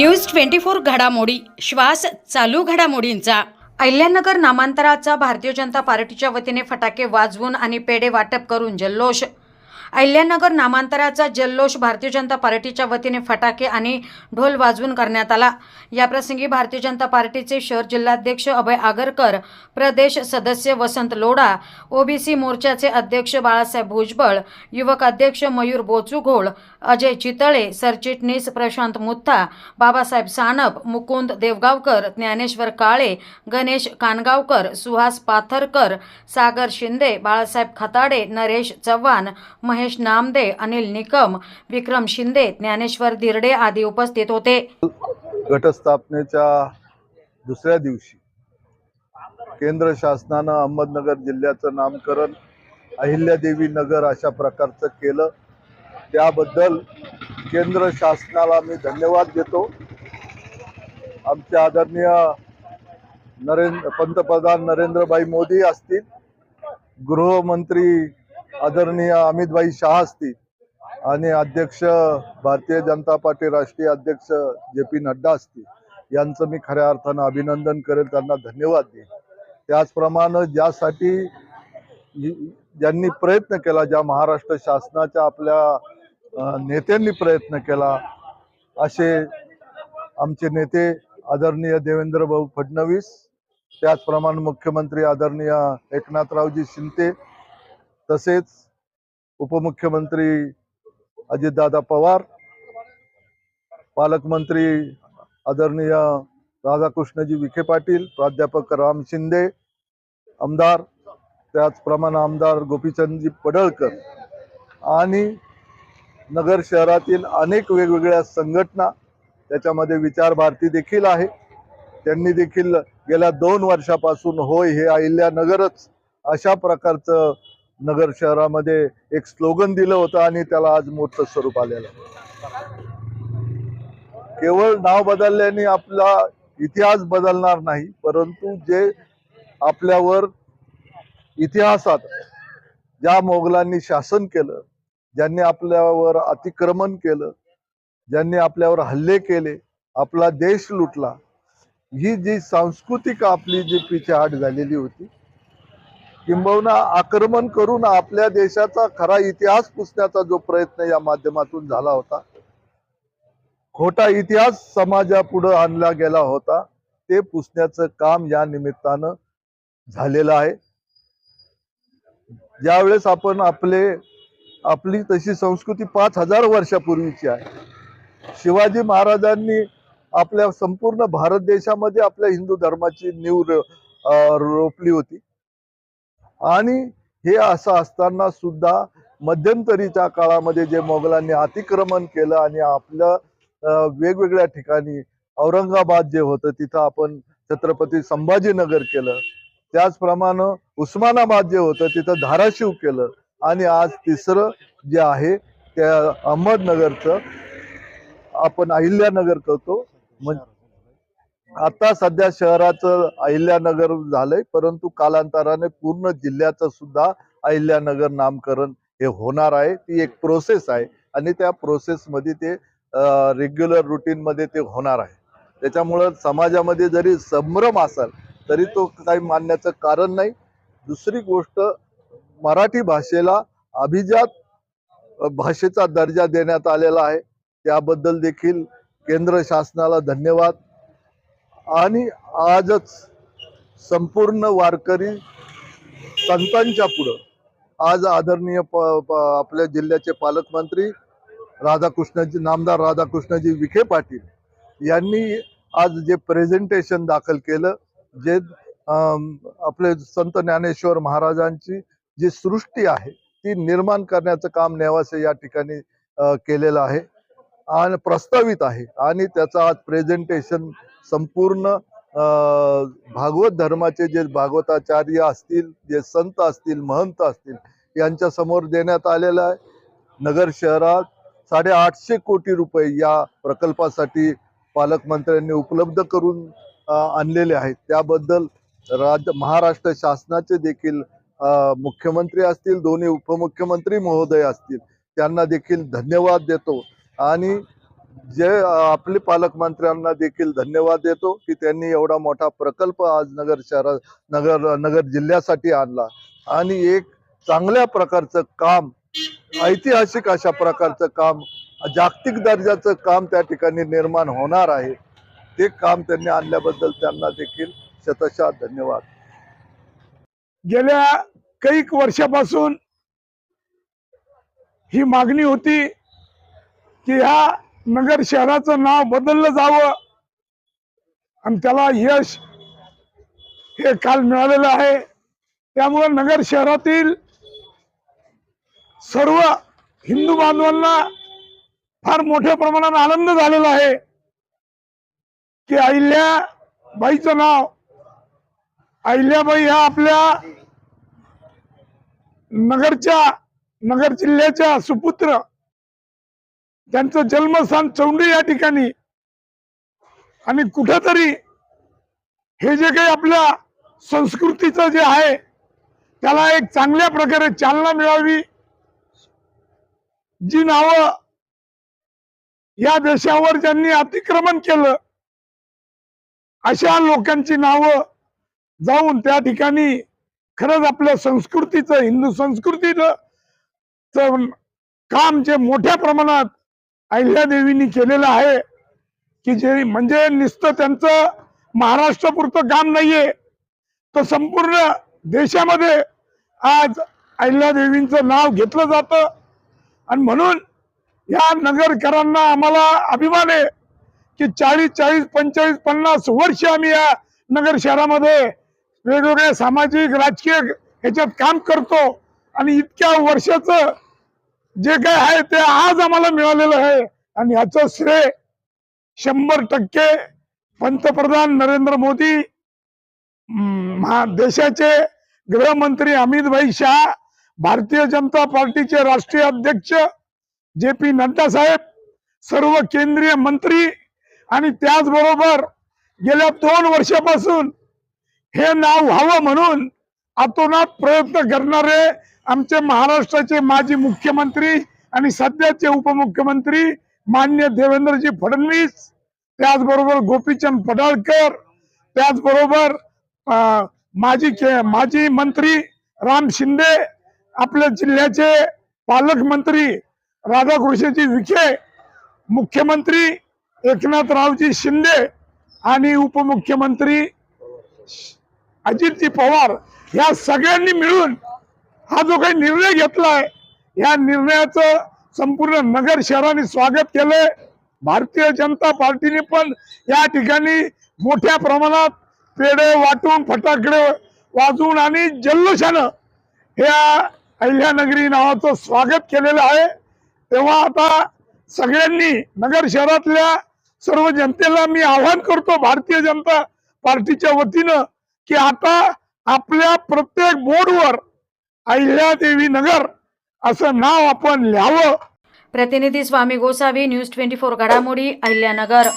News twenty four घडामोडी. श्वास चालू घडामोडींचा. अहिल्यानगर नामांतराचा भारतीय जनता पार्टीच्या वतीने फटाके वाजवून आणि पेढे वाटप करून जल्लोष अहिल्यानगर नामांतराचा जल्लोष भारतीय जनता पार्टीच्या वतीने फटाके आणि ढोल वाजवून करण्यात आला. याप्रसंगी भारतीय जनता पार्टीचे शहर जिल्हाध्यक्ष अभय आगरकर प्रदेश सदस्य वसंत लोढा ओबीसी मोर्चाचे अध्यक्ष बाळासाहेब भुजबळ युवक अध्यक्ष मयूर बोचुघोळ अजय चितळे सरचिटणीस प्रशांत मुत्ता बाबासाहेब सानप मुकुंद देवगावकर ज्ञानेश्वर काळे गणेश कानगावकर सुहास पाथरकर सागर शिंदे बाळासाहेब खताडे नरेश चव्हाण महेश नामदे अनिल निकम विक्रम शिंदे ज्ञानेश्वर धिरडे आदी उपस्थित होते. घटस्थापनेच्या दुसऱ्या दिवशी केंद्र शासनानं अहमदनगर जिल्ह्याचं नामकरण अहिल्यादेवी नगर अशा प्रकारचं केलं. त्याबद्दल केंद्र शासनाला मी धन्यवाद देतो. आमचे आदरणीय नरेंद्र पंतप्रधान नरेंद्रभाई मोदी असतील गृहमंत्री आदरणीय अमितभाई शहा असतील आणि अध्यक्ष भारतीय जनता पार्टी राष्ट्रीय अध्यक्ष जे पी नड्डा असतील यांचं मी खऱ्या अर्थानं अभिनंदन करेल त्यांना धन्यवाद देईन. त्याचप्रमाणे ज्यासाठी ज्यांनी प्रयत्न केला ज्या महाराष्ट्र शासनाच्या आपल्या नेत्यांनी प्रयत्न केला असे आमचे नेते आदरणीय देवेंद्र भाऊ फडणवीस त्याचप्रमाणे मुख्यमंत्री आदरणीय एकनाथरावजी शिंदे तसेच उपमुख्यमंत्री अजितदादा पवार पालकमंत्री आदरणीय राधाकृष्णजी विखे पाटील प्राध्यापक राम शिंदे आमदार त्याचप्रमाणे आमदार गोपीचंदजी पडळकर आणि नगर शहरातील अनेक वेगवेगळ्या संघटना त्याच्यामध्ये विचार भारती देखील आहे. त्यांनी देखील गेल्या दोन वर्षापासून होय हे अहिल्यानगरच अशा प्रकारचं नगर शहरामध्ये एक स्लोगन दिलं होतं आणि त्याला आज मोठं स्वरूप आलेलं केवळ नाव बदलल्याने आपला इतिहास बदलणार नाही परंतु जे आपल्यावर इतिहासात ज्या मोगलांनी शासन केलं ज्यांनी आपल्यावर अतिक्रमण केलं ज्यांनी आपल्यावर हल्ले केले आपला देश लुटला ही जी सांस्कृतिक आपली जी पिछेहाट झालेली होती किंबहुना आक्रमण करून आपल्या देशाचा खरा इतिहास पुसण्याचा जो प्रयत्न या माध्यमातून झाला होता खोटा इतिहास समाजापुढे आणला गेला होता ते पुसण्याचं काम या निमित्तानं झालेलं आहे. ज्यावेळेस आपण आपले आपली तशी संस्कृती पाच हजार वर्षापूर्वीची आहे. शिवाजी महाराजांनी आपल्या संपूर्ण भारत देशामध्ये आपल्या हिंदू धर्माची नीव अं, रोपली होती. आणि हे असं असताना सुद्धा मध्यंतरीच्या काळामध्ये जे मोगलांनी अतिक्रमण केलं आणि आपलं वेगवेगळ्या ठिकाणी औरंगाबाद जे होतं तिथं आपण छत्रपती संभाजीनगर केलं. त्याचप्रमाणे उस्मानाबाद जे होतं तिथं धाराशिव केलं. आणि आज तिसरं जे आहे त्या अहमदनगरचं आपण अहिल्यानगर करतो. म्हणजे आता सध्या शहराचं अहिल्यानगर झालंय परंतु कालांतराने पूर्ण जिल्ह्याचं सुद्धा अहिल्यानगर नामकरण हे होणार आहे. ती एक प्रोसेस आहे आणि त्या प्रोसेसमध्ये ते रेग्युलर रुटीनमध्ये ते होणार आहे. त्याच्यामुळं समाजामध्ये जरी संभ्रम असेल तरी तो काही मानण्याचं कारण नाही. दुसरी गोष्ट मराठी भाषेला अभिजात भाषेचा दर्जा देण्यात आलेला आहे. त्याबद्दल देखील केंद्र शासनाला धन्यवाद. आणि आजच संपूर्ण वारकरी संतांच्या पुढं. आज आदरणीय प, आपल्या जिल्ह्याचे पालकमंत्री राधाकृष्णजी नामदार राधाकृष्णजी विखे पाटील यांनी आज जे प्रेझेंटेशन दाखल केलं जे आपले संत ज्ञानेश्वर महाराजांची जी सृष्टी आहे ती निर्माण करण्याचं काम नेवासे या ठिकाणी केलेलं आहे आणि प्रस्तावित आहे. आणि त्याचं आज प्रेझेंटेशन संपूर्ण भागवत धर्माचे जे भागवताचार्य असतील जे संत असतील महंत असतील यांच्या समोर देण्यात आलेलं आहे. नगर शहरात साडेआठशे कोटी रुपये या प्रकल्पासाठी पालकमंत्र्यांनी उपलब्ध करून आणलेले आहेत. त्याबद्दल राज्य महाराष्ट्र शासनाचे देखील मुख्यमंत्री असतील दोन्ही उपमुख्यमंत्री महोदय असतील त्यांना देखील धन्यवाद देतो. आणि जे आपले पालकमंत्र्यांना देखील धन्यवाद देतो की त्यांनी एवढा मोठा प्रकल्प आज नगर शहरा नगर नगर जिल्ह्यासाठी आणला. आणि एक चांगल्या प्रकारचं काम ऐतिहासिक अशा प्रकारचं काम जागतिक दर्जाचं काम त्या ठिकाणी निर्माण होणार आहे. ते काम त्यांनी आणल्याबद्दल त्यांना देखील शतशः धन्यवाद. गेल्या कैक वर्षापासून ही मागणी होती की ह्या नगर शहराचं नाव बदललं जावं. आणि त्याला यश हे काल मिळालेलं आहे. त्यामुळे नगर शहरातील सर्व हिंदू बांधवांना फार मोठ्या प्रमाणात आनंद झालेला आहे. की अहिल्याबाईचं नाव अहिल्याबाई ह्या आपल्या नगरच्या नगर जिल्ह्याच्या सुपुत्र त्यांचं जन्मस्थान चौंडी या ठिकाणी. आणि कुठेतरी हे जे काही आपल्या संस्कृतीचं जे आहे त्याला एक चांगल्या प्रकारे चालना मिळावी. जी नावं या देशावर ज्यांनी अतिक्रमण केलं अशा लोकांची नावं जाऊन त्या ठिकाणी खरंच आपल्या संस्कृतीचं हिंदू संस्कृतीचं काम जे मोठ्या प्रमाणात अहिल्यादेवींनी केलेलं आहे की जे म्हणजे नुसतं त्यांचं महाराष्ट्रापुरतं काम नाहीये. तर संपूर्ण देशामध्ये आज अहिल्यादेवींचं नाव घेतलं जातं. आणि म्हणून या नगरकरांना आम्हाला अभिमान आहे की चाळीस चाळीस पंचेचाळीस पन्नास वर्ष आम्ही या नगर शहरामध्ये वेगवेगळ्या सामाजिक राजकीय ह्याच्यात काम करतो. आणि इतक्या वर्षाचं जे काय आहे ते आज आम्हाला मिळालेलं आहे. आणि याचं श्रेय शंभर टक्के पंतप्रधान नरेंद्र मोदी देशाचे गृहमंत्री अमित भाई शाह भारतीय जनता पार्टीचे राष्ट्रीय अध्यक्ष जे पी नड्डा साहेब सर्व केंद्रीय मंत्री आणि त्याचबरोबर गेल्या दोन वर्षापासून हे नाव व्हावं म्हणून अतोनात प्रयत्न करणारे आमचे महाराष्ट्राचे माजी मुख्यमंत्री आणि सध्याचे उपमुख्यमंत्री मान्य देवेंद्रजी फडणवीस त्याचबरोबर गोपीचंद पडाळकर त्याचबरोबर अं, माजी माजी मंत्री राम शिंदे आपल्या जिल्ह्याचे पालकमंत्री राधाकृष्णजी विखे मुख्यमंत्री एकनाथरावजी शिंदे आणि उपमुख्यमंत्री अजितजी पवार या सगळ्यांनी मिळून हा जो काही निर्णय घेतलाय या निर्णयाचं संपूर्ण नगर शहराने स्वागत केलंय. भारतीय जनता पार्टीने पण या ठिकाणी मोठ्या प्रमाणात पेढे वाटून फटाकडे वाजवून आणि जल्लोषानं या अहिल्यानगरी नावाचं स्वागत केलेलं आहे. तेव्हा आता सगळ्यांनी नगर शहरातल्या सर्व जनतेला मी आवाहन करतो भारतीय जनता पार्टीच्या वतीनं की आता आपल्या प्रत्येक बोर्डवर अहिल्यादेवी नगर असं नाव आपण लिहावं. प्रतिनिधी Swami Gosavi news twenty four घडामोडी अहिल्यानगर.